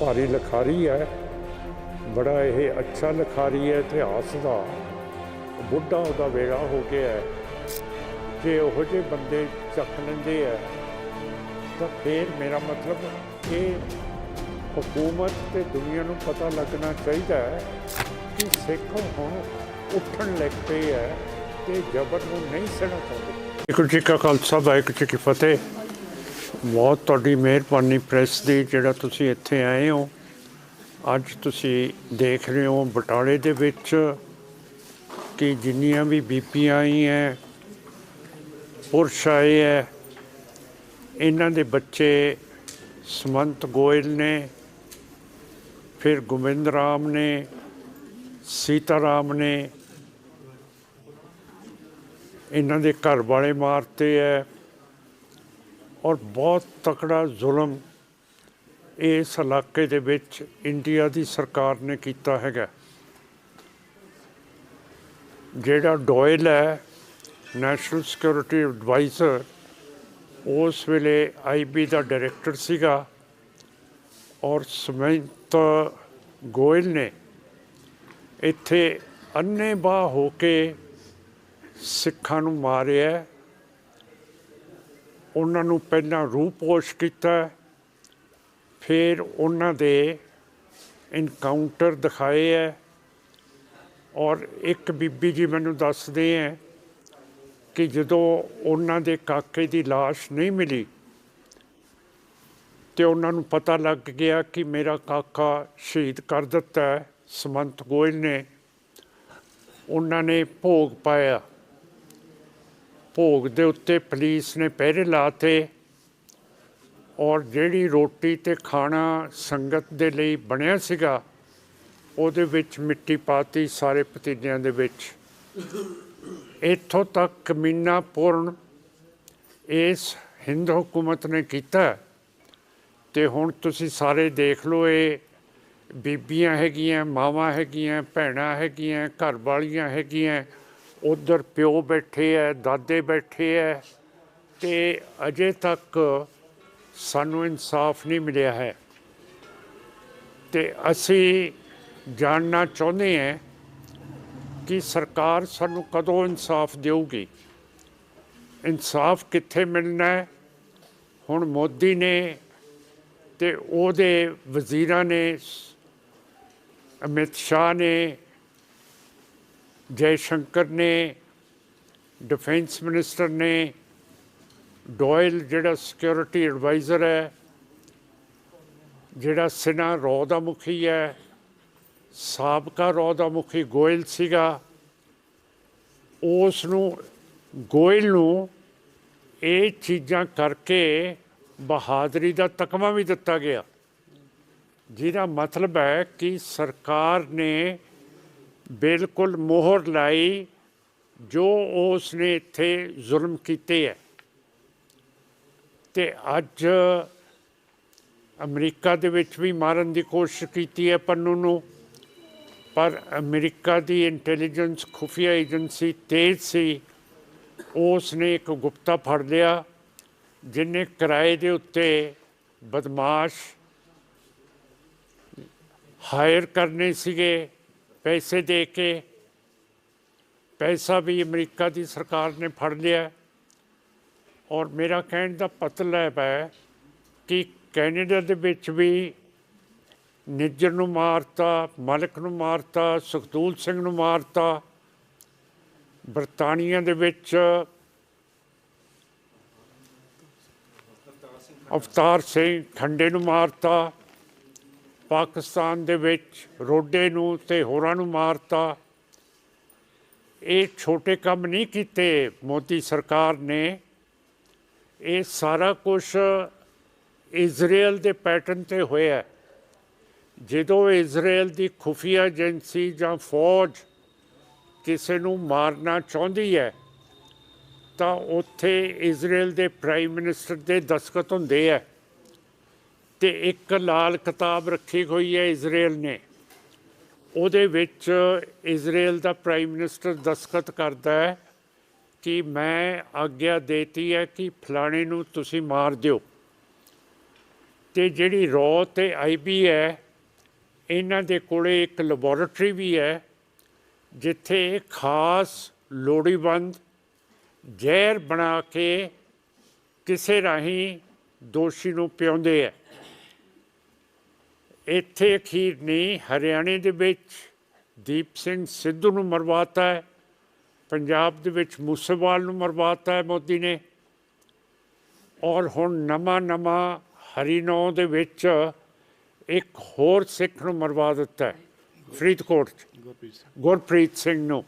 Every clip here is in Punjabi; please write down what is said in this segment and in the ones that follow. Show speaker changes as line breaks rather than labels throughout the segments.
ਭਾਰੀ ਲਿਖਾਰੀ ਹੈ। ਬੜਾ ਇਹ ਅੱਛਾ ਲਿਖਾਰੀ ਹੈ, ਇਤਿਹਾਸ ਦਾ। ਬੁੱਢਾ ਉਹਦਾ ਵੇੜਾ ਹੋ ਗਿਆ ਹੈ। ਜੇ ਉਹ ਜਿਹੇ ਬੰਦੇ ਚੱਕ ਲੈਂਦੇ ਆ ਤਾਂ ਫਿਰ ਮੇਰਾ ਮਤਲਬ ਇਹ ਹਕੂਮਤ ਤੇ ਦੁਨੀਆ ਨੂੰ ਪਤਾ ਲੱਗਣਾ ਚਾਹੀਦਾ ਹੈ ਕਿ ਸਿੱਖ ਹੁਣ ਉੱਠਣ ਲੱਗ ਪਏ ਹੈ ਤੇ ਜ਼ਬਰ ਨੂੰ ਨਹੀਂ ਸਹਿਣਾ ਚਾਹੁੰਦੇ। ਵਾਹਿਗੁਰੂ ਜੀ ਕਾ ਖਾਲਸਾ ਵਾਹਿਗੁਰੂ ਜੀ ਕੀ ਫਤਿਹ। ਬਹੁਤ ਤੁਹਾਡੀ ਮਿਹਰਬਾਨੀ ਪ੍ਰੈਸ ਦੀ, ਜਿਹੜਾ ਤੁਸੀਂ ਇੱਥੇ ਆਏ ਹੋ। ਅੱਜ ਤੁਸੀਂ ਦੇਖ ਰਹੇ ਹੋ ਬਟਾਲੇ ਦੇ ਵਿੱਚ ਕਿ ਜਿੰਨੀਆਂ ਵੀ ਬੀਪੀਆਂ ਆਈ ਹੈ ਪੁਰਸ਼ ਆਏ ਹੈ ਇਹਨਾਂ ਦੇ ਬੱਚੇ ਸਮੰਤ ਗੋਇਲ ਨੇ, ਫਿਰ ਗੋਬਿੰਦ ਰਾਮ ਨੇ, ਸੀਤਾ ਰਾਮ ਨੇ, ਇਹਨਾਂ ਦੇ ਘਰ ਵਾਲੇ ਮਾਰਤੇ ਹੈ ਔਰ ਬਹੁਤ ਤਕੜਾ ਜ਼ੁਲਮ ਇਸ ਇਲਾਕੇ ਦੇ ਵਿੱਚ ਇੰਡੀਆ ਦੀ ਸਰਕਾਰ ਨੇ ਕੀਤਾ ਹੈਗਾ। ਜਿਹੜਾ ਡੋਇਲ ਹੈ ਨੈਸ਼ਨਲ ਸਿਕਿਉਰਿਟੀ ਐਡਵਾਈਜ਼ਰ ਉਸ ਵੇਲੇ ਆਈਬੀ ਦਾ ਡਾਇਰੈਕਟਰ ਸੀਗਾ ਔਰ ਸਮੰਤ ਗੋਇਲ ਨੇ ਇੱਥੇ ਅੰਨੇਬਾਹ ਹੋ ਕੇ ਸਿੱਖਾਂ ਨੂੰ ਮਾਰਿਆ। ਉਹਨਾਂ ਨੂੰ ਪਹਿਲਾਂ ਰੂਪੋਸ਼ ਕੀਤਾ, ਫਿਰ ਉਹਨਾਂ ਦੇ ਇਨਕਾਊਂਟਰ ਦਿਖਾਏ ਹੈ ਔਰ ਇੱਕ ਬੀਬੀ ਜੀ ਮੈਨੂੰ ਦੱਸਦੇ ਹੈ ਕਿ ਜਦੋਂ ਉਹਨਾਂ ਦੇ ਕਾਕੇ ਦੀ লাশ ਨਹੀਂ ਮਿਲੀ ਤੇ ਉਹਨਾਂ ਨੂੰ ਪਤਾ ਲੱਗ ਗਿਆ ਕਿ ਮੇਰਾ ਕਾਕਾ ਸ਼ਹੀਦ ਕਰ ਦਿੱਤਾ ਹੈ ਸਮੰਤ ਗੋਇਲ ਨੇ। ਉਹਨਾਂ ਨੇ ਭੋਗ ਪਾਇਆ। ਭੋਗ ਦੇ ਉੱਤੇ ਪੁਲਿਸ ਨੇ ਪਹਿਰੇ ਲਾਤੇ ਔਰ ਜਿਹੜੀ ਰੋਟੀ ਤੇ ਖਾਣਾ ਸੰਗਤ ਦੇ ਲਈ ਬਣਿਆ ਸੀਗਾ, ਉਹਦੇ ਵਿੱਚ ਮਿੱਟੀ ਪਾਤੀ ਸਾਰੇ ਪਤੀਲਿਆਂ ਦੇ ਵਿੱਚ। ਇੱਥੋਂ ਤੱਕ ਕਮੀਨਾਪੂਰਨ ਇਸ ਹਿੰਦ ਹਕੂਮਤ ਨੇ ਕੀਤਾ। ਤੇ ਹੁਣ ਤੁਸੀਂ ਸਾਰੇ ਦੇਖ ਲਓ, ਇਹ ਬੀਬੀਆਂ ਹੈਗੀਆਂ, ਮਾਵਾਂ ਹੈਗੀਆਂ, ਭੈਣਾਂ ਹੈਗੀਆਂ, ਘਰ ਵਾਲੀਆਂ ਹੈਗੀਆਂ ਉਧਰ ਪਿਓ ਬੈਠੇ ਐ, ਦਾਦੇ ਬੈਠੇ ਐ ਤੇ ਅਜੇ ਤੱਕ ਸਾਨੂੰ ਇਨਸਾਫ ਨਹੀਂ ਮਿਲਿਆ ਹੈ। ਤੇ ਅਸੀਂ ਜਾਣਨਾ ਚਾਹੁੰਦੇ ਹਾਂ ਕਿ ਸਰਕਾਰ ਸਾਨੂੰ ਕਦੋਂ ਇਨਸਾਫ ਦੇਊਗੀ? ਇਨਸਾਫ ਕਿੱਥੇ ਮਿਲਣਾ ਹੈ ਹੁਣ ਮੋਦੀ ਨੇ ਤੇ ਉਹਦੇ ਵਜ਼ੀਰਾਂ ਨੇ, ਅਮਿਤ ਸ਼ਾਹ ਨੇ ਜੈ ਸ਼ੰਕਰ ਨੇ, ਡਿਫੈਂਸ ਮਿਨਿਸਟਰ ਨੇ, ਡੋਇਲ ਜਿਹੜਾ ਸਿਕਿਉਰਿਟੀ ਐਡਵਾਈਜ਼ਰ ਹੈ, ਜਿਹੜਾ ਸਿਨਾ ਰੋ ਦਾ ਮੁਖੀ ਹੈ, ਸਾਬਕਾ ਰੋ ਦਾ ਮੁਖੀ ਗੋਇਲ ਸੀਗਾ, ਉਸ ਨੂੰ, ਗੋਇਲ ਨੂੰ ਇਹ ਚੀਜ਼ਾਂ ਕਰਕੇ ਬਹਾਦਰੀ ਦਾ ਤਕਮਾ ਵੀ ਦਿੱਤਾ ਗਿਆ। ਜਿਹਦਾ ਮਤਲਬ ਹੈ ਕਿ ਸਰਕਾਰ ਨੇ ਬਿਲਕੁਲ ਮੋਹਰ ਲਾਈ ਜੋ ਉਸ ਨੇ ਇੱਥੇ ਜ਼ੁਲਮ ਕੀਤੇ ਹੈ। ਤੇ ਅੱਜ ਅਮਰੀਕਾ ਦੇ ਵਿੱਚ ਵੀ ਮਾਰਨ ਦੀ ਕੋਸ਼ਿਸ਼ ਕੀਤੀ ਹੈ ਪੰਨੂ ਨੂੰ, ਪਰ ਅਮਰੀਕਾ ਦੀ ਇੰਟੈਲੀਜੈਂਸ ਖੁਫੀਆ ਏਜੰਸੀ ਤੇਜ਼ ਸੀ। ਉਸ ਨੇ ਇੱਕ ਗੁਪਤਾ ਫੜ ਲਿਆ, ਜਿਨੇ ਕਿਰਾਏ ਦੇ ਉੱਤੇ ਬਦਮਾਸ਼ ਹਾਇਰ ਕਰਨੇ ਸੀਗੇ। ਪੈਸੇ ਦੇ ਕੇ ਪੈਸਾ ਵੀ ਅਮਰੀਕਾ ਦੀ ਸਰਕਾਰ ਨੇ ਫੜ ਲਿਆ ਔਰ ਮੇਰਾ ਕਹਿਣ ਦਾ ਮਤਲਬ ਹੈ ਕਿ ਕੈਨੇਡਾ ਦੇ ਵਿੱਚ ਵੀ ਨਿੱਜਰ ਨੂੰ ਮਾਰਤਾ, ਮਲਕ ਨੂੰ ਮਾਰਤਾ, ਸੁਖਦੂਲ ਸਿੰਘ ਨੂੰ ਮਾਰਤਾ, ਬਰਤਾਨੀਆ ਦੇ ਵਿੱਚ ਅਵਤਾਰ ਸਿੰਘ ਖੰਡੇ ਨੂੰ ਮਾਰਤਾ ਪਾਕਿਸਤਾਨ ਦੇ ਵਿੱਚ ਰੋਡੇ ਨੂੰ ਤੇ ਹੋਰਾਂ ਨੂੰ ਮਾਰਤਾ। ਇਹ ਛੋਟੇ ਕੰਮ ਨਹੀਂ ਕੀਤੇ ਮੋਦੀ ਸਰਕਾਰ ਨੇ। ਇਹ ਸਾਰਾ ਕੁਝ ਇਜ਼ਰਾਈਲ ਦੇ ਪੈਟਰਨ ਤੇ ਹੋਇਆ ਜਦੋਂ ਇਜ਼ਰਾਈਲ ਦੀ ਖੁਫੀਆ ਏਜੰਸੀ ਜਾਂ ਫੌਜ ਕਿਸੇ ਨੂੰ ਮਾਰਨਾ ਚਾਹੁੰਦੀ ਹੈ, ਤਾਂ ਉੱਥੇ ਇਜ਼ਰਾਈਲ ਦੇ ਪ੍ਰਾਈਮ ਮਿਨਿਸਟਰ ਦੇ ਦਸਖਤ ਹੁੰਦੇ ਆ ਤੇ ਇੱਕ ਲਾਲ ਕਿਤਾਬ ਰੱਖੀ ਹੋਈ ਹੈ ਇਜ਼ਰਾਈਲ ਨੇ। ਉਹਦੇ ਵਿੱਚ ਇਜ਼ਰਾਈਲ ਦਾ ਪ੍ਰਾਈਮ ਮਿਨਿਸਟਰ ਦਸਖਤ ਕਰਦਾ ਹੈ ਕਿ ਮੈਂ ਆਗਿਆ ਦੇਤੀ ਹੈ ਕਿ ਫਲਾਣੇ ਨੂੰ ਤੁਸੀਂ ਮਾਰ ਦਿਓ। ਤੇ ਜਿਹੜੀ ਰੋ ਤੇ ਆਈਬੀ ਹੈ, ਇਹਨਾਂ ਦੇ ਕੋਲੇ ਇੱਕ ਲੈਬੋਰੇਟਰੀ ਵੀ ਹੈ, ਜਿੱਥੇ ਖਾਸ ਲੋੜੀਬੰਦ ਜ਼ਹਿਰ ਬਣਾ ਕੇ ਕਿਸੇ ਰਾਹੀਂ ਦੋਸ਼ੀ ਨੂੰ ਪਿਆਉਂਦੇ ਹੈ। ਇੱਥੇ ਅਖੀਰ ਨਹੀਂ ਹਰਿਆਣੇ ਦੇ ਵਿੱਚ ਦੀਪ ਸਿੰਘ ਸਿੱਧੂ ਨੂੰ ਮਰਵਾਤਾ ਹੈ ਪੰਜਾਬ ਦੇ ਵਿੱਚ ਮੂਸੇਵਾਲ ਨੂੰ ਮਰਵਾਤਾ ਹੈ ਮੋਦੀ ਨੇ ਔਰ ਹੁਣ ਨਵਾਂ ਨਵਾਂ ਹਰੀਨੌ ਦੇ ਵਿੱਚ ਇੱਕ ਹੋਰ ਸਿੱਖ ਨੂੰ ਮਰਵਾ ਦਿੱਤਾ ਹੈ ਫਰੀਦਕੋਟ 'ਚ ਗੁਰਪ੍ਰੀਤ ਸਿੰਘ। ਨੂੰ।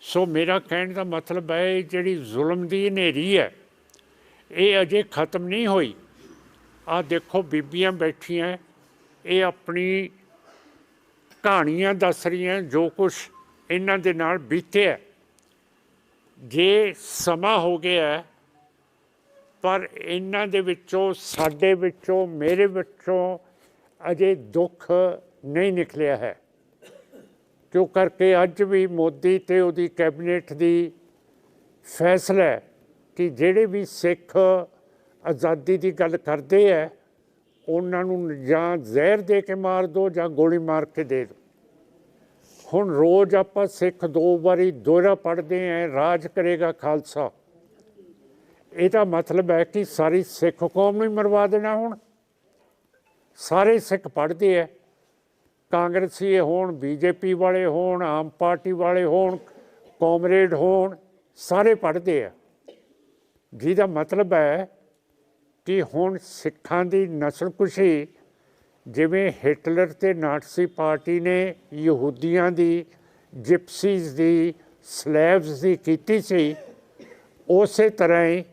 ਸੋ ਮੇਰਾ ਕਹਿਣ ਦਾ ਮਤਲਬ ਹੈ ਜਿਹੜੀ ਜ਼ੁਲਮ ਦੀ ਹਨੇਰੀ ਹੈ ਇਹ ਅਜੇ ਖਤਮ ਨਹੀਂ ਹੋਈ। ਆ ਦੇਖੋ ਬੀਬੀਆਂ ਬੈਠੀਆਂ ਇਹ ਆਪਣੀ ਕਹਾਣੀਆਂ ਦੱਸ ਰਹੀਆਂ, ਜੋ ਕੁਝ ਇਹਨਾਂ ਦੇ ਨਾਲ ਬੀਤਿਆ ਜੇ ਸਮਾਂ ਹੋ ਗਿਆ ਪਰ ਇਹਨਾਂ ਦੇ ਵਿੱਚੋਂ, ਸਾਡੇ ਵਿੱਚੋਂ, ਮੇਰੇ ਵਿੱਚੋਂ ਅਜੇ ਦੁੱਖ ਨਹੀਂ ਨਿਕਲਿਆ ਹੈ। ਕਿਉਂ ਕਰਕੇ ਅੱਜ ਵੀ ਮੋਦੀ ਤੇ ਉਹਦੀ ਕੈਬਨਿਟ ਦੀ ਫੈਸਲਾ ਕਿ ਜਿਹੜੇ ਵੀ ਸਿੱਖ ਆਜ਼ਾਦੀ ਦੀ ਗੱਲ ਕਰਦੇ ਹੈ ਉਹਨਾਂ ਨੂੰ ਜਾਂ ਜ਼ਹਿਰ ਦੇ ਕੇ ਮਾਰ ਦਿਓ ਜਾਂ ਗੋਲੀ ਮਾਰ ਕੇ ਦੇ ਦਿਓ ਹੁਣ ਰੋਜ਼ ਆਪਾਂ ਸਿੱਖ ਦੋ ਵਾਰੀ ਦੋਹਰਾ ਪੜ੍ਹਦੇ ਆਂ, ਰਾਜ ਕਰੇਗਾ ਖਾਲਸਾ। ਇਹਦਾ ਮਤਲਬ ਹੈ ਕਿ ਸਾਰੀ ਸਿੱਖ ਕੌਮ ਨੂੰ ਮਰਵਾ ਦੇਣਾ ਹੁਣ। ਸਾਰੇ ਸਿੱਖ ਪੜ੍ਹਦੇ ਐ ਕਾਂਗਰਸੀ ਹੋਣ, ਬੀਜੇਪੀ ਵਾਲੇ ਹੋਣ, ਆਮ ਪਾਰਟੀ ਵਾਲੇ ਹੋਣ, ਕਾਮਰੇਡ ਹੋਣ, ਸਾਰੇ ਪੜ੍ਹਦੇ ਆ। ਜਿਹਦਾ ਮਤਲਬ ਹੈ ਕਿ ਹੁਣ ਸਿੱਖਾਂ ਦੀ ਨਸਲਕੁਸ਼ੀ, ਜਿਵੇਂ ਹਿਟਲਰ ਤੇ ਨਾਟਸੀ ਪਾਰਟੀ ਨੇ ਯਹੂਦੀਆਂ ਦੀ, ਜਿਪਸੀਜ਼ ਦੀ ਸਲੇਵਸ ਦੀ ਕੀਤੀ ਸੀ, ਉਸੇ ਤਰ੍ਹਾਂ ਹੀ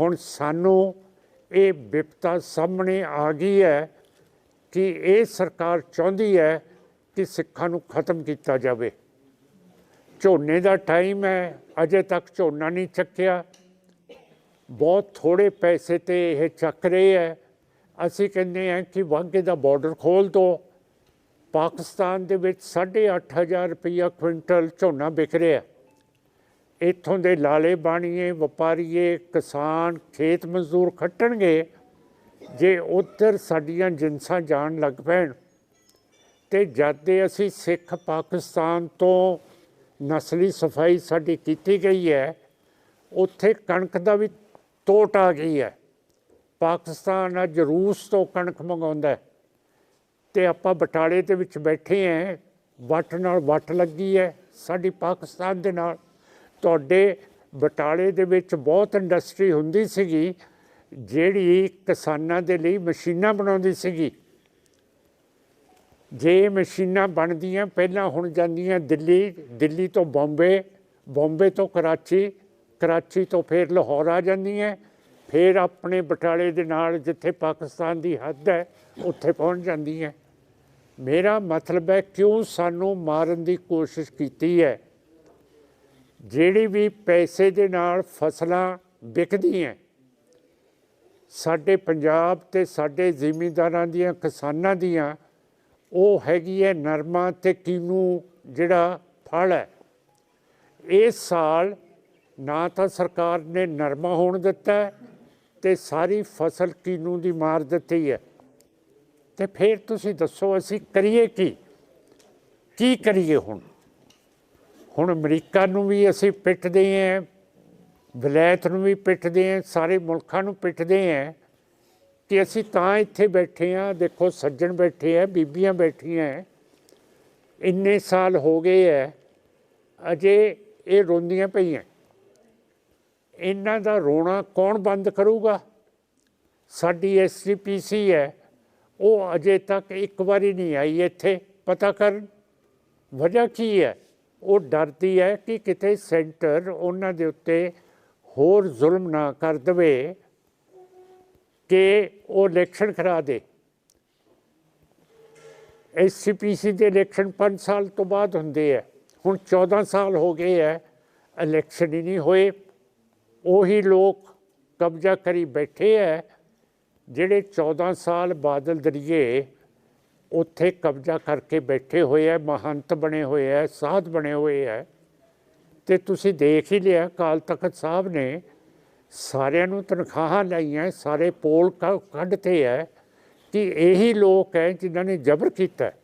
ਹੁਣ ਸਾਨੂੰ ਇਹ ਵਿਪਤਾ ਸਾਹਮਣੇ ਆ ਗਈ ਹੈ ਕਿ ਇਹ ਸਰਕਾਰ ਚਾਹੁੰਦੀ ਹੈ ਕਿ ਸਿੱਖਾਂ ਨੂੰ ਖਤਮ ਕੀਤਾ ਜਾਵੇ। ਝੋਨੇ ਦਾ ਟਾਈਮ ਹੈ, ਅਜੇ ਤੱਕ ਝੋਨਾ ਨਹੀਂ ਚੱਕਿਆ। ਬਹੁਤ ਥੋੜੇ ਪੈਸੇ ਤੇ ਇਹ ਚੱਕ ਰਹੇ ਹੈ। ਅਸੀਂ ਕਹਿੰਦੇ ਹਾਂ ਕਿ ਵਾਘੇ ਦਾ ਬਾਰਡਰ ਖੋਲ ਦਿਓ ਪਾਕਿਸਤਾਨ ਦੇ ਵਿੱਚ 8500 ਰੁਪਈਆ ਕੁਇੰਟਲ ਝੋਨਾ ਵਿਕ ਰਿਹਾ। ਇੱਥੋਂ ਦੇ ਲਾਲੇ ਬਾਣੀਏ, ਵਪਾਰੀਏ, ਕਿਸਾਨ, ਖੇਤ ਮਜ਼ਦੂਰ ਖੱਟਣਗੇ ਜੇ ਉੱਧਰ ਸਾਡੀਆਂ ਜਿੰਸਾਂ ਜਾਣ ਲੱਗ ਪੈਣ। ਤੇ ਜਦ ਦੇ ਅਸੀਂ ਸਿੱਖ ਪਾਕਿਸਤਾਨ ਤੋਂ ਨਸਲੀ ਸਫ਼ਾਈ ਸਾਡੀ ਕੀਤੀ ਗਈ ਹੈ, ਉੱਥੇ ਕਣਕ ਦਾ ਵੀ ਤੋਟ ਆ ਗਈ ਹੈ? ਪਾਕਿਸਤਾਨ ਅੱਜ ਰੂਸ ਤੋਂ ਕਣਕ ਮੰਗਾਉਂਦਾ ਹੈ ਤੇ ਆਪਾਂ ਬਟਾਲੇ ਦੇ ਵਿੱਚ ਬੈਠੇ ਆਂ ਵੱਟ ਨਾਲ ਵੱਟ ਲੱਗੀ ਹੈ ਸਾਡੀ ਪਾਕਿਸਤਾਨ ਦੇ ਨਾਲ। ਤੁਹਾਡੇ ਬਟਾਲੇ ਦੇ ਵਿੱਚ ਬਹੁਤ ਇੰਡਸਟਰੀ ਹੁੰਦੀ ਸੀਗੀ, ਜਿਹੜੀ ਕਿਸਾਨਾਂ ਦੇ ਲਈ ਮਸ਼ੀਨਾਂ ਬਣਾਉਂਦੀ ਸੀਗੀ। ਜੇ ਮਸ਼ੀਨਾਂ ਬਣਦੀਆਂ, ਪਹਿਲਾਂ ਹੁਣ ਜਾਂਦੀਆਂ ਦਿੱਲੀ ਦਿੱਲੀ ਤੋਂ ਬੰਬੇ ਬੰਬੇ ਤੋਂ ਕਰਾਚੀ ਕਰਾਚੀ ਤੋਂ ਫਿਰ ਲਾਹੌਰ ਆ ਜਾਂਦੀ ਹੈ। ਫਿਰ ਆਪਣੇ ਬਟਾਲੇ ਦੇ ਨਾਲ ਜਿੱਥੇ ਪਾਕਿਸਤਾਨ ਦੀ ਹੱਦ ਹੈ, ਉੱਥੇ ਪਹੁੰਚ ਜਾਂਦੀ ਹੈ। ਮੇਰਾ ਮਤਲਬ ਹੈ ਕਿਉਂ ਸਾਨੂੰ ਮਾਰਨ ਦੀ ਕੋਸ਼ਿਸ਼ ਕੀਤੀ ਹੈ? ਜਿਹੜੀ ਵੀ ਪੈਸੇ ਦੇ ਨਾਲ ਫਸਲਾਂ ਵਿਕਦੀਆਂ ਸਾਡੇ ਪੰਜਾਬ ਤੇ ਸਾਡੇ ਜ਼ਿਮੀਂਦਾਰਾਂ ਦੀਆਂ, ਕਿਸਾਨਾਂ ਦੀਆਂ, ਉਹ ਹੈਗੀ ਹੈ ਨਰਮਾ ਤੇ ਕੀਨੂ ਜਿਹੜਾ ਫਲ ਹੈ। ਇਸ ਸਾਲ ਨਾ ਤਾਂ ਸਰਕਾਰ ਨੇ ਨਰਮਾ ਹੋਣ ਦਿੱਤਾ ਹੈ ਤੇ ਸਾਰੀ ਫਸਲ ਕੀਨੂ ਦੀ ਮਾਰ ਦਿੱਤੀ ਹੈ। ਤੇ ਫਿਰ ਤੁਸੀਂ ਦੱਸੋ ਅਸੀਂ ਕਰੀਏ ਕੀ? ਕੀ ਕਰੀਏ ਹੁਣ? ਹੁਣ ਅਮਰੀਕਾ ਨੂੰ ਵੀ ਅਸੀਂ ਪਿੱਟਦੇ ਆਂ ਵਲੈਤ ਨੂੰ ਵੀ ਪਿੱਟਦੇ ਆਂ ਸਾਰੇ ਮੁਲਕਾਂ ਨੂੰ ਪਿੱਟਦੇ ਆਂ ਕਿ ਅਸੀਂ ਤਾਂ ਇੱਥੇ ਬੈਠੇ ਆਂ ਦੇਖੋ ਸੱਜਣ ਬੈਠੇ ਆ ਬੀਬੀਆਂ ਬੈਠੀਆਂ ਇੰਨੇ ਸਾਲ ਹੋ ਗਏ ਐ ਅਜੇ ਇਹ ਰੋਂਦੀਆਂ ਪਈਆਂ। ਇਹਨਾਂ ਦਾ ਰੋਣਾ ਕੌਣ ਬੰਦ ਕਰੂਗਾ? ਸਾਡੀ ਐਸਜੀਪੀਸੀ ਹੈ। ਉਹ ਅਜੇ ਤੱਕ ਇੱਕ ਵਾਰੀ ਨਹੀਂ ਆਈ ਇੱਥੇ, ਪਤਾ ਕਰਨ। ਵਜ੍ਹਾ ਕੀ ਹੈ? ਉਹ ਡਰਦੀ ਹੈ ਕਿ ਕਿਤੇ ਸੈਂਟਰ ਉਹਨਾਂ ਦੇ ਉੱਤੇ ਹੋਰ ਜ਼ੁਲਮ ਨਾ ਕਰ ਦਵੇ ਕਿ ਉਹ ਇਲੈਕਸ਼ਨ ਕਰਾ ਦੇ। ਐਸਸੀਪੀਸੀ ਦੇ ਇਲੈਕਸ਼ਨ 5 ਸਾਲ ਤੋਂ ਬਾਅਦ ਹੁੰਦੇ ਆ। ਹੁਣ 14 ਸਾਲ ਹੋ ਗਏ ਹੈ ਇਲੈਕਸ਼ਨ ਹੀ ਨਹੀਂ ਹੋਏ। ਉਹੀ ਲੋਕ ਕਬਜ਼ਾ ਕਰੀ ਬੈਠੇ ਹੈ ਜਿਹੜੇ 14 ਸਾਲ ਬਾਦਲ ਦਰਿਏ ਉੱਥੇ ਕਬਜ਼ਾ ਕਰਕੇ ਬੈਠੇ ਹੋਏ ਆ ਮਹੰਤ ਬਣੇ ਹੋਏ ਆ ਸਾਧ ਬਣੇ ਹੋਏ ਆ ਤੇ ਤੁਸੀਂ ਦੇਖ ਹੀ ਲਿਆ ਕਾਲ ਤਖਤ ਸਾਹਿਬ ਨੇ ਸਾਰਿਆਂ ਨੂੰ ਤਨਖਾਹਾਂ ਲਾਈਆਂ, ਸਾਰੇ ਪੋਲ ਕ- ਕੱਢਤੇ ਐ ਕਿ ਇਹੀ ਲੋਕ ਹੈ ਜਿਨ੍ਹਾਂ ਨੇ ਜ਼ਬਰ ਕੀਤਾ ਹੈ।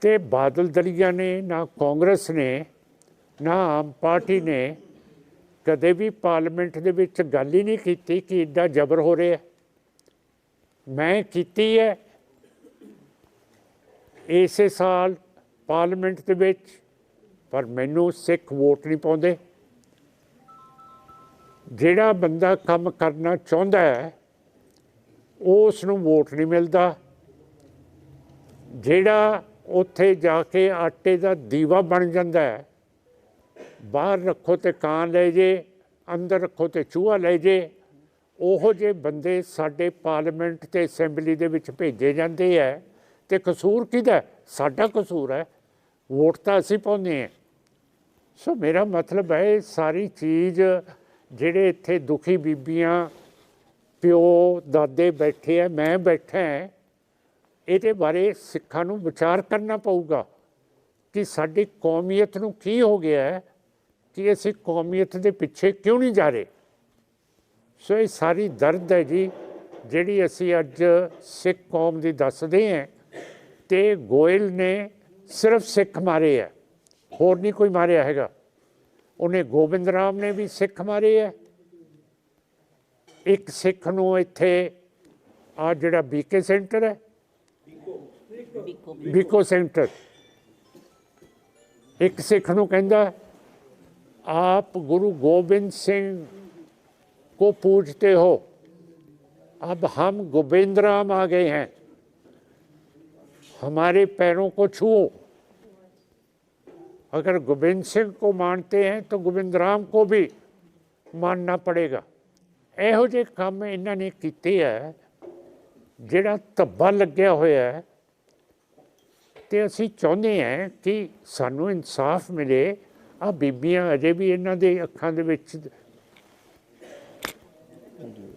ਤੇ ਬਾਦਲ ਦਲੀਆ ਨੇ, ਨਾ ਕਾਂਗਰਸ ਨੇ, ਨਾ ਆਮ ਪਾਰਟੀ ਨੇ ਕਦੇ ਵੀ ਪਾਰਲੀਮੈਂਟ ਦੇ ਵਿੱਚ ਗੱਲ ਹੀ ਨਹੀਂ ਕੀਤੀ ਕਿ ਇੱਦਾਂ ਜ਼ਬਰ ਹੋ ਰਿਹਾ। ਮੈਂ ਕੀਤੀ ਹੈ। ਇਸੇ ਸਾਲ ਪਾਰਲੀਮੈਂਟ ਦੇ ਵਿੱਚ, ਪਰ ਮੈਨੂੰ ਸਿੱਖ ਵੋਟ ਨਹੀਂ ਪਾਉਂਦੇ। ਜਿਹੜਾ ਬੰਦਾ ਕੰਮ ਕਰਨਾ ਚਾਹੁੰਦਾ ਹੈ ਉਸ ਨੂੰ ਵੋਟ ਨਹੀਂ ਮਿਲਦਾ। ਜਿਹੜਾ ਉੱਥੇ ਜਾ ਕੇ ਆਟੇ ਦਾ ਦੀਵਾ ਬਣ ਜਾਂਦਾ ਹੈ ਬਾਹਰ ਰੱਖੋ ਤੇ ਕਾਂ ਲੈ ਜੇ, ਅੰਦਰ ਰੱਖੋ ਤੇ ਚੂਹਾ ਲੈ ਜੇ, ਉਹੋ ਜਿਹੇ ਬੰਦੇ ਸਾਡੇ ਪਾਰਲੀਮੈਂਟ ਤੇ ਅਸੈਂਬਲੀ ਦੇ ਵਿੱਚ ਭੇਜੇ ਜਾਂਦੇ ਹੈ ਤੇ ਕਸੂਰ ਕਿਹਦਾ ਸਾਡਾ ਕਸੂਰ ਹੈ ਵੋਟ ਤਾਂ ਅਸੀਂ ਪਾਉਂਦੇ ਹਾਂ ਸੋ ਮੇਰਾ ਮਤਲਬ ਹੈ ਇਹ ਸਾਰੀ ਚੀਜ਼ ਜਿਹੜੇ ਇੱਥੇ ਦੁਖੀ ਬੀਬੀਆਂ, ਪਿਓ, ਦਾਦੇ ਬੈਠੇ ਆ ਮੈਂ ਬੈਠਾ ਹਾਂ ਇਹਦੇ ਬਾਰੇ ਸਿੱਖਾਂ ਨੂੰ ਵਿਚਾਰ ਕਰਨਾ ਪਊਗਾ ਕਿ ਸਾਡੀ ਕੌਮੀਅਤ ਨੂੰ ਕੀ ਹੋ ਗਿਆ ਹੈ ਕਿ ਅਸੀਂ ਕੌਮੀਅਤ ਦੇ ਪਿੱਛੇ ਕਿਉਂ ਨਹੀਂ ਜਾ ਰਹੇ? ਸੋ ਇਹ ਸਾਰੀ ਦਰਦ ਹੈ ਜੀ, ਜਿਹੜੀ ਅਸੀਂ ਅੱਜ ਸਿੱਖ ਕੌਮ ਦੀ ਦੱਸਦੇ ਹਾਂ ਤੇ ਗੋਇਲ ਨੇ ਸਿਰਫ ਸਿੱਖ ਮਾਰੇ ਹੈ, ਹੋਰ ਨਹੀਂ ਕੋਈ ਮਾਰਿਆ ਹੈਗਾ। ਉਹਨੇ ਗੋਬਿੰਦ ਰਾਮ ਨੇ ਵੀ ਸਿੱਖ ਮਾਰੇ ਹੈ। ਇੱਕ ਸਿੱਖ ਨੂੰ ਇੱਥੇ ਆ ਜਿਹੜਾ ਬੀਕੇ ਸੈਂਟਰ ਹੈ, ਬੀਕੋ ਸੈਂਟਰ, ਇੱਕ ਸਿੱਖ ਨੂੰ ਕਹਿੰਦਾ ਆਪ ਗੁਰੂ ਗੋਬਿੰਦ ਸਿੰਘ को पूजते हो अब हम गोविंद राम आ गए हैं हमारे पैरों को छुओ अगर गोविंद सिंह को मानते हैं तो गोविंद राम को भी मानना पड़ेगा ਇਹੋ ਜਿਹੇ ਕੰਮ ਇਹਨਾਂ ਨੇ ਕੀਤੇ ਹੈ ਜਿਹੜਾ ਧੱਬਾ ਲੱਗਿਆ ਹੋਇਆ ਹੈ ਤੇ ਅਸੀਂ ਚਾਹੁੰਦੇ ਹਾਂ ਕਿ ਸਾਨੂੰ ਇਨਸਾਫ ਮਿਲੇ ਆ ਬੀਬੀਆਂ ਅਜੇ ਵੀ ਇਹਨਾਂ ਦੇ ਅੱਖਾਂ ਦੇ ਵਿੱਚ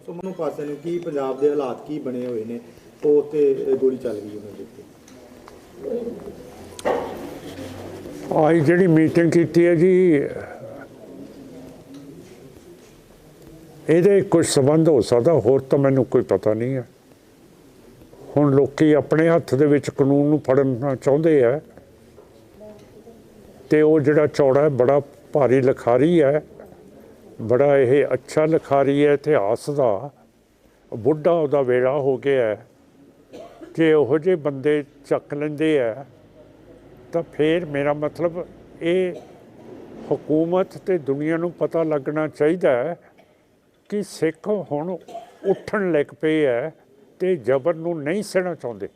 ਸੋ ਮੈਨੂੰ ਪਾਸੇ ਨੂੰ ਕੀ ਪੰਜਾਬ ਦੇ ਹਾਲਾਤ ਕੀ ਬਣੇ ਹੋਏ ਨੇ ਉਹ ਤੇ ਗੋਲੀ ਚੱਲ ਗਈ ਉਹਨਾਂ ਦੇ ਉੱਤੇ।
ਅੱਜ ਜਿਹੜੀ ਮੀਟਿੰਗ ਕੀਤੀ ਹੈ ਜੀ ਇਹਦੇ ਕੁਝ ਸਬੰਧ ਹੋ ਸਕਦਾ ਹੋਰ ਤਾਂ ਮੈਨੂੰ ਕੋਈ ਪਤਾ ਨਹੀਂ ਹੈ। ਹੁਣ ਲੋਕੀ ਆਪਣੇ ਹੱਥ ਦੇ ਵਿੱਚ ਕਾਨੂੰਨ ਨੂੰ ਫੜਨਾ ਚਾਹੁੰਦੇ ਆ। ਤੇ ਉਹ ਜਿਹੜਾ ਚੌੜਾ ਹੈ, ਬੜਾ ਭਾਰੀ ਲਖਾਰੀ ਹੈ। ਬੜਾ ਇਹ ਅੱਛਾ ਲਖਾਰੀ ਹੈ, ਇਤਿਹਾਸ ਦਾ। ਬੁੱਢਾ ਉਹਦਾ ਵੇੜਾ ਹੋ ਗਿਆ ਹੈ ਕਿ ਉਹ ਜਿਹੇ ਬੰਦੇ ਚੱਕ ਲੈਂਦੇ ਆ। ਤਾਂ ਫਿਰ ਮੇਰਾ ਮਤਲਬ ਇਹ ਹਕੂਮਤ ਤੇ ਦੁਨੀਆ ਨੂੰ ਪਤਾ ਲੱਗਣਾ ਚਾਹੀਦਾ ਹੈ ਕਿ ਸਿੱਖ ਹੁਣ ਉੱਠਣ ਲੱਗ ਪਏ ਹੈ ਤੇ ਜ਼ਬਰ ਨੂੰ ਨਹੀਂ ਸਹਿਣਾ ਚਾਹੁੰਦੇ।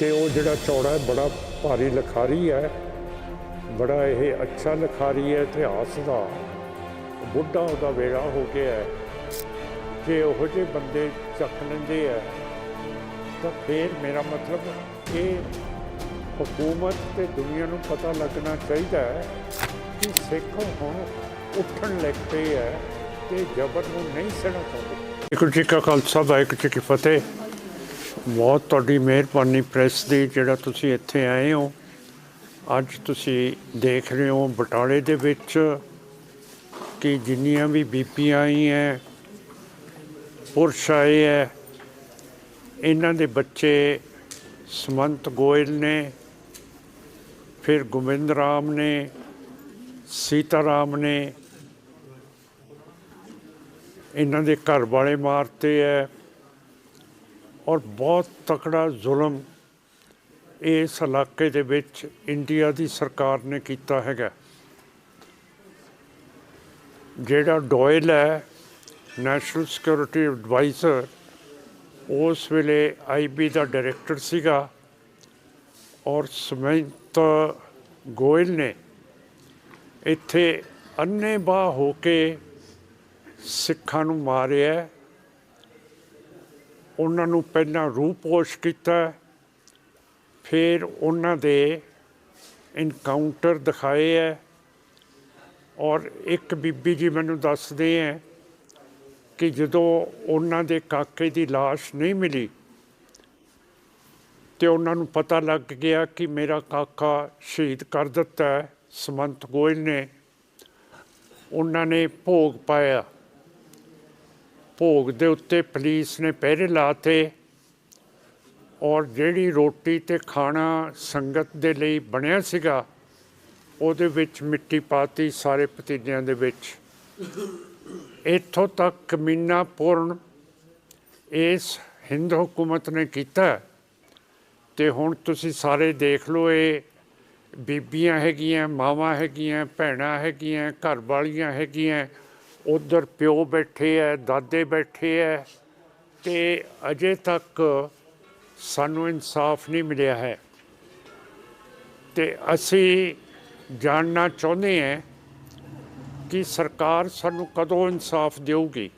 ਤੇ ਉਹ ਜਿਹੜਾ ਚੌੜਾ ਬੜਾ ਭਾਰੀ ਲਖਾਰੀ ਹੈ। ਬੜਾ ਇਹ ਅੱਛਾ ਲਿਖਾਰੀ ਹੈ, ਇਤਿਹਾਸ ਦਾ। ਬੁੱਢਾ ਉਹਦਾ ਵੇੜਾ ਹੋ ਗਿਆ ਹੈ। ਜੇ ਉਹ ਜਿਹੇ ਬੰਦੇ ਚੱਕ ਲੈਂਦੇ ਆ ਤਾਂ ਫਿਰ ਮੇਰਾ ਮਤਲਬ ਇਹ ਹਕੂਮਤ ਤੇ ਦੁਨੀਆ ਨੂੰ ਪਤਾ ਲੱਗਣਾ ਚਾਹੀਦਾ ਹੈ ਕਿ ਸਿੱਖ ਹੁਣ ਉੱਠਣ ਲੱਗ ਪਏ ਹੈ ਤੇ ਜ਼ਬਰ ਨੂੰ ਨਹੀਂ ਸਹਿਣਾ ਚਾਹੁੰਦੇ। ਵਾਹਿਗੁਰੂ ਜੀ ਕਾ ਖਾਲਸਾ, ਵਾਹਿਗੁਰੂ ਜੀ ਕੀ ਫਤਿਹ। ਬਹੁਤ ਤੁਹਾਡੀ ਮਿਹਰਬਾਨੀ ਪ੍ਰੈਸ ਦੀ ਜਿਹੜਾ ਤੁਸੀਂ ਇੱਥੇ ਆਏ ਹੋ। ਅੱਜ ਤੁਸੀਂ ਦੇਖ ਰਹੇ ਹੋ ਬਟਾਲੇ ਦੇ ਵਿੱਚ ਕਿ ਜਿੰਨੀਆਂ ਵੀ ਬੀਪੀਆਂ ਆਈ ਹੈ, ਪੁਰਸ਼ ਆਏ ਹੈ, ਇਹਨਾਂ ਦੇ ਬੱਚੇ ਸਮੰਤ ਗੋਇਲ ਨੇ, ਫਿਰ ਗੋਬਿੰਦ ਰਾਮ ਨੇ, ਸੀਤਾ ਰਾਮ ਨੇ, ਇਹਨਾਂ ਦੇ ਘਰ ਵਾਲੇ ਮਾਰਤੇ ਹੈ ਔਰ ਬਹੁਤ ਤਕੜਾ ਜ਼ੁਲਮ ਇਸ ਇਲਾਕੇ ਦੇ ਵਿੱਚ ਇੰਡੀਆ ਦੀ ਸਰਕਾਰ ਨੇ ਕੀਤਾ ਹੈਗਾ। ਜਿਹੜਾ ਡੋਇਲ ਹੈ ਨੈਸ਼ਨਲ ਸਿਕਿਉਰਿਟੀ ਐਡਵਾਈਜ਼ਰ ਉਸ ਵੇਲੇ ਆਈਬੀ ਦਾ ਡਾਇਰੈਕਟਰ ਸੀਗਾ ਔਰ ਸਮੰਤ ਗੋਇਲ ਨੇ ਇੱਥੇ ਅੰਨੇਬਾਹ ਹੋ ਕੇ ਸਿੱਖਾਂ ਨੂੰ ਮਾਰਿਆ। ਉਹਨਾਂ ਨੂੰ ਪਹਿਲਾਂ ਰੂਪੋਸ਼ ਕੀਤਾ। ਫਿਰ ਉਹਨਾਂ ਦੇ ਇਨਕਾਊਂਟਰ ਦਿਖਾਏ ਹੈ ਔਰ ਇੱਕ ਬੀਬੀ ਜੀ ਮੈਨੂੰ ਦੱਸਦੇ ਹੈ ਕਿ ਜਦੋਂ ਉਹਨਾਂ ਦੇ ਕਾਕੇ ਦੀ লাশ ਨਹੀਂ ਮਿਲੀ ਤੇ ਉਹਨਾਂ ਨੂੰ ਪਤਾ ਲੱਗ ਗਿਆ ਕਿ ਮੇਰਾ ਕਾਕਾ ਸ਼ਹੀਦ ਕਰ ਦਿੱਤਾ ਹੈ ਸਮੰਤ ਗੋਇਲ ਨੇ। ਉਹਨਾਂ ਨੇ ਭੋਗ ਪਾਇਆ। ਭੋਗ ਦੇ ਉੱਤੇ ਪੁਲਿਸ ਨੇ ਪਹਿਰੇ ਲਾਤੇ। ਔਰ ਜਿਹੜੀ ਰੋਟੀ ਤੇ ਖਾਣਾ ਸੰਗਤ ਦੇ ਲਈ ਬਣਿਆ ਸੀਗਾ, ਉਹਦੇ ਵਿੱਚ ਮਿੱਟੀ ਪਾਤੀ ਸਾਰੇ ਪਤੀਲਿਆਂ ਦੇ ਵਿੱਚ ਇੱਥੋਂ ਤੱਕ ਕਮੀਨਾ ਪੂਰਨ ਇਸ ਹਿੰਦ ਹਕੂਮਤ ਨੇ ਕੀਤਾ ਹੈ। ਤੇ ਹੁਣ ਤੁਸੀਂ ਸਾਰੇ ਦੇਖ ਲਓ, ਇਹ ਬੀਬੀਆਂ ਹੈਗੀਆਂ, ਮਾਵਾਂ ਹੈਗੀਆਂ, ਭੈਣਾਂ ਹੈਗੀਆਂ, ਘਰ ਵਾਲੀਆਂ ਹੈਗੀਆਂ, ਉਧਰ ਪਿਓ ਬੈਠੇ ਐ, ਦਾਦੇ ਬੈਠੇ ਐ, ਤੇ ਅਜੇ ਤੱਕ ਸਾਨੂੰ ਇਨਸਾਫ ਨਹੀਂ ਮਿਲਿਆ ਹੈ। ਤੇ ਅਸੀਂ ਜਾਣਨਾ ਚਾਹੁੰਦੇ ਹਾਂ ਕਿ ਸਰਕਾਰ ਸਾਨੂੰ ਕਦੋਂ ਇਨਸਾਫ ਦੇਊਗੀ।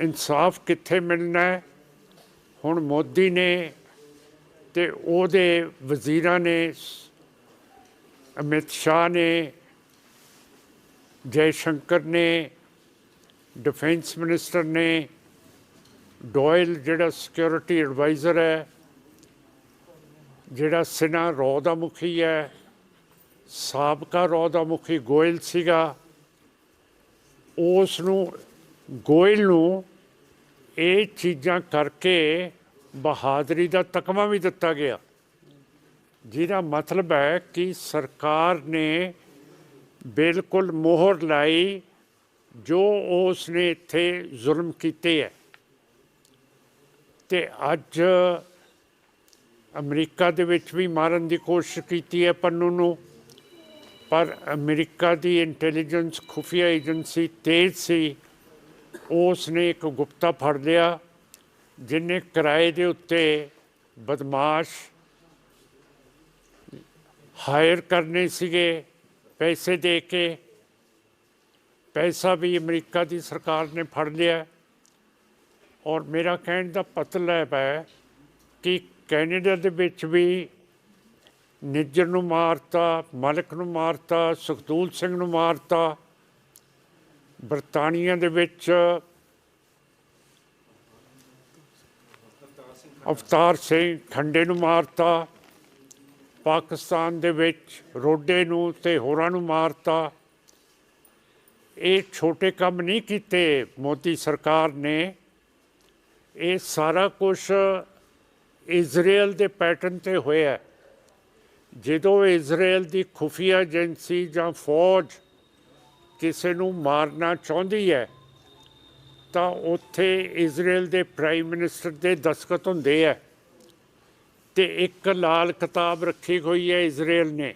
ਇਨਸਾਫ ਕਿੱਥੇ ਮਿਲਣਾ ਹੈ? ਹੁਣ ਮੋਦੀ ਨੇ ਤੇ ਉਹਦੇ ਵਜ਼ੀਰਾਂ ਨੇ, ਅਮਿਤ ਸ਼ਾਹ ਨੇ, ਜੈ ਸ਼ੰਕਰ ਨੇ, ਡਿਫੈਂਸ ਮਿਨਿਸਟਰ ਨੇ ਡੋਇਲ ਜਿਹੜਾ ਸਿਕਿਉਰਿਟੀ ਐਡਵਾਈਜ਼ਰ ਹੈ, ਜਿਹੜਾ ਸਿਨਾ ਰੌ ਦਾ ਮੁਖੀ ਹੈ, ਸਾਬਕਾ ਰੋ ਦਾ ਮੁਖੀ ਗੋਇਲ ਸੀਗਾ ਉਸ ਨੂੰ ਗੋਇਲ ਨੂੰ ਇਹ ਚੀਜ਼ਾਂ ਕਰਕੇ ਬਹਾਦਰੀ ਦਾ ਤਕਮਾ ਵੀ ਦਿੱਤਾ ਗਿਆ। ਜਿਹਦਾ ਮਤਲਬ ਹੈ ਕਿ ਸਰਕਾਰ ਨੇ ਬਿਲਕੁਲ ਮੋਹਰ ਲਾਈ ਜੋ ਉਸ ਨੇ ਇੱਥੇ ਜ਼ੁਲਮ ਕੀਤੇ ਹੈ। ਤੇ ਅੱਜ ਅਮਰੀਕਾ ਦੇ ਵਿੱਚ ਵੀ ਮਾਰਨ ਦੀ ਕੋਸ਼ਿਸ਼ ਕੀਤੀ ਹੈ ਪੰਨੂ ਨੂੰ, ਪਰ ਅਮਰੀਕਾ ਦੀ ਇੰਟੈਲੀਜੈਂਸ ਖੁਫੀਆ ਏਜੰਸੀ ਤੇਜ਼ ਸੀ। ਉਸ ਨੇ ਇੱਕ ਗੁਪਤਾ ਫੜ ਲਿਆ ਜਿਨੇ ਕਿਰਾਏ ਦੇ ਉੱਤੇ ਬਦਮਾਸ਼ ਹਾਇਰ ਕਰਨੇ ਸੀਗੇ, ਪੈਸੇ ਦੇ ਕੇ। ਪੈਸਾ ਵੀ ਅਮਰੀਕਾ ਦੀ ਸਰਕਾਰ ਨੇ ਫੜ ਲਿਆ। ਔਰ ਮੇਰਾ ਕਹਿਣ ਦਾ ਮਤਲਬ ਹੈ ਕਿ ਕੈਨੇਡਾ ਦੇ ਵਿੱਚ ਵੀ ਨਿੱਜਰ ਨੂੰ ਮਾਰਤਾ, ਮਲਕ ਨੂੰ ਮਾਰਤਾ, ਸੁਖਦੂਲ ਸਿੰਘ ਨੂੰ ਮਾਰਤਾ, ਬਰਤਾਨੀਆ ਦੇ ਵਿੱਚ ਅਵਤਾਰ ਸਿੰਘ ਖੰਡੇ ਨੂੰ ਮਾਰਤਾ, ਪਾਕਿਸਤਾਨ ਦੇ ਵਿੱਚ ਰੋਡੇ ਨੂੰ ਤੇ ਹੋਰਾਂ ਨੂੰ ਮਾਰਤਾ। ਇਹ ਛੋਟੇ ਕੰਮ ਨਹੀਂ ਕੀਤੇ ਮੋਦੀ ਸਰਕਾਰ ਨੇ। ਇਹ ਸਾਰਾ ਕੁਝ ਇਜ਼ਰਾਈਲ ਦੇ ਪੈਟਰਨ ਤੇ ਹੋਇਆ ਜਦੋਂ ਇਜ਼ਰਾਈਲ ਦੀ ਖੁਫੀਆ ਏਜੰਸੀ ਜਾਂ ਫੌਜ ਕਿਸੇ ਨੂੰ ਮਾਰਨਾ ਚਾਹੁੰਦੀ ਹੈ, ਤਾਂ ਉੱਥੇ ਇਜ਼ਰਾਈਲ ਦੇ ਪ੍ਰਾਈਮ ਮਿਨਿਸਟਰ ਦੇ ਦਸਖਤ ਹੁੰਦੇ ਹੈ ਤੇ ਇੱਕ ਲਾਲ ਕਿਤਾਬ ਰੱਖੀ ਹੋਈ ਹੈ ਇਜ਼ਰਾਈਲ ਨੇ।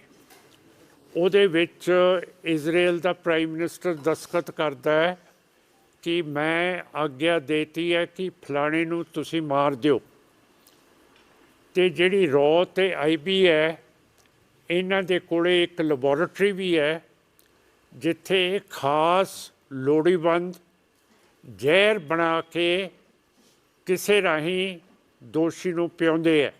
ਉਹਦੇ ਵਿੱਚ ਇਜ਼ਰਾਈਲ ਦਾ ਪ੍ਰਾਈਮ ਮਿਨਿਸਟਰ ਦਸਖਤ ਕਰਦਾ ਹੈ ਕਿ ਮੈਂ ਆਗਿਆ ਦੇਤੀ ਹੈ ਕਿ ਫਲਾਣੇ ਨੂੰ ਤੁਸੀਂ ਮਾਰ ਦਿਓ। ਤੇ ਜਿਹੜੀ ਰੋ ਤੇ ਆਈਬੀ ਹੈ, ਇਹਨਾਂ ਦੇ ਕੋਲੇ ਇੱਕ ਲੈਬੋਰੇਟਰੀ ਵੀ ਹੈ, ਜਿੱਥੇ ਖਾਸ ਲੋੜੀਵੰਦ ਜ਼ਹਿਰ ਬਣਾ ਕੇ ਕਿਸੇ ਰਾਹੀਂ ਦੋਸ਼ੀ ਨੂੰ ਪਿਆਉਂਦੇ ਹੈ।